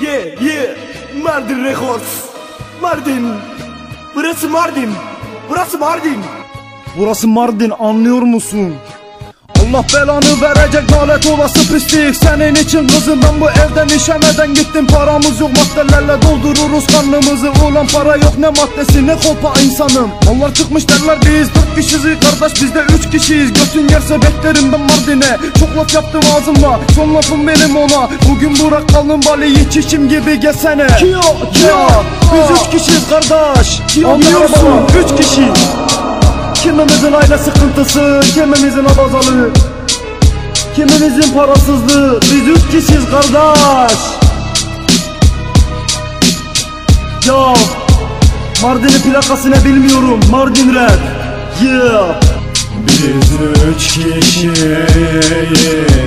Yeah yeah Mardin Records. Mardin. Burası Mardin. Burası Mardin. Burası Mardin anlıyor musun? Allah belanı verecek lanet olası pislik. Senin için kızım ben bu evden işemeden gittim. Paramız yok maddelerle doldururuz karnımızı. Ulan para yok ne maddesi ne kolpa insanım. Mallar çıkmış derler biz dört kişiyiz kardeş biz de üç kişiyiz. Götün yerse beklerim ben Mardin'e. Çok laf yaptım ağzımla son lafım benim ona. Bugün Burak kalın bali hiç içim gibi geçsene Kio, Kio Biz üç kişiyiz kardeş. Anlıyorsun üç kişi Kimimizin aile sıkıntısı, kimimizin abazalığı Kimimizin parasızlığı, biz üç kişiyiz kardeş. Ya Mardin'in plakasını bilmiyorum, Mardin rap. Yeah. Biz üç kişiyiz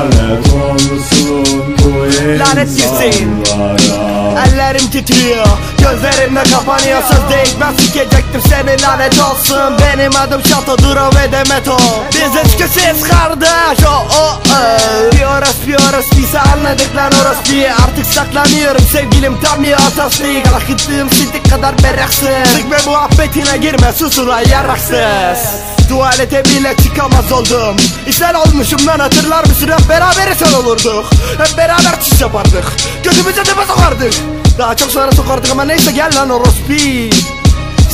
Lanet olsun bu Lanet gitsin. Ellerim titriyor Gözlerim de kapanıyor Söz değil. Ben sikecektim seni lanet olsun. Benim adım Şato Duro ve Demeto. Biz üç kişiyiz kardeş. Oh, oh, orospuysa anladık lan orospuyu. Artık saklanıyorum sevgilim tam bir otosliği Kalkıttığım sintik kadar berraksız Sık ve muhabbetine girme sus ulan yarraksız. Tuvalete bile çıkamaz oldum. İşler olmuşum lan hatırlar mısın? Hep beraber sen olurduk. Hep beraber çiş yapardık. Gözümüze tepe sokardık. Daha çok sonra sokardık ama neyse gel lan orospi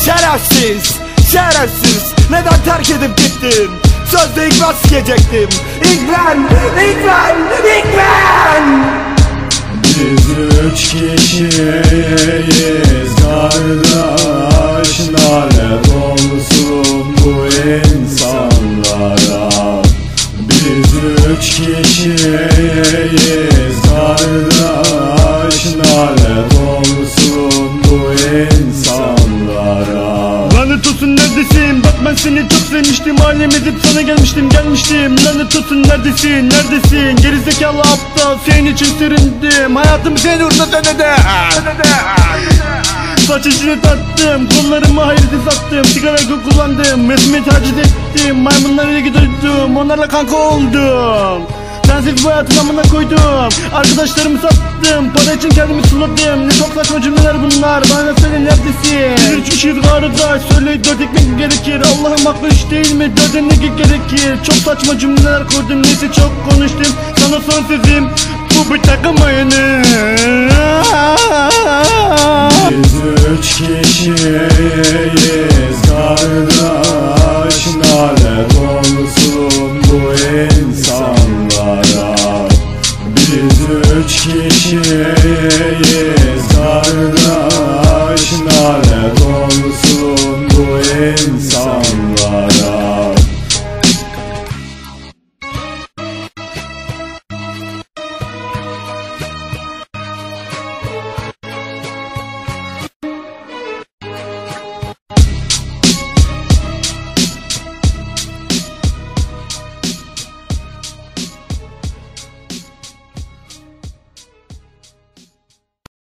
Şerefsiz Şerefsiz. Neden terk edip gittin Sözde ben sikecektim. İlk ben İlk ben İlk ben Biz üç kişiyiz kardeş Lanet olsun bu insanlara. Biz üç kişiyiz Seni çok sevmiştim Ailem edip sana gelmiştim gelmiştim. Lanet olsun neredesin? Neredesin? Gerizekalı aptal senin için süründüm. Hayatımı senin uğruna denede Saç içine tattım Kollarımı hayırlı sattım Sigara kullandım Resmi taciz ettim. Maymunlara ilgi duydum Onlarla kanka oldum Sensiz bu hayatın amına koydum. Arkadaşlarımı sattım. Para için kendimi suladım Ne çok saçma cümleler bunlar. Bana söyle neredesin? Bir üç kişiyiz kardeş Söyle dört ekmek gerekir. Allah'ım haklı iş değil mi? Dört ekmek gerekir. Çok saçma cümleler kurdum. Neyse çok konuştum. Sana son sözüm. Bu bir takım oyunu. Biz üç kişiyiz. Kardeş Lanet olsun kişiyiz. Kardeş Lanet olsun bu insan.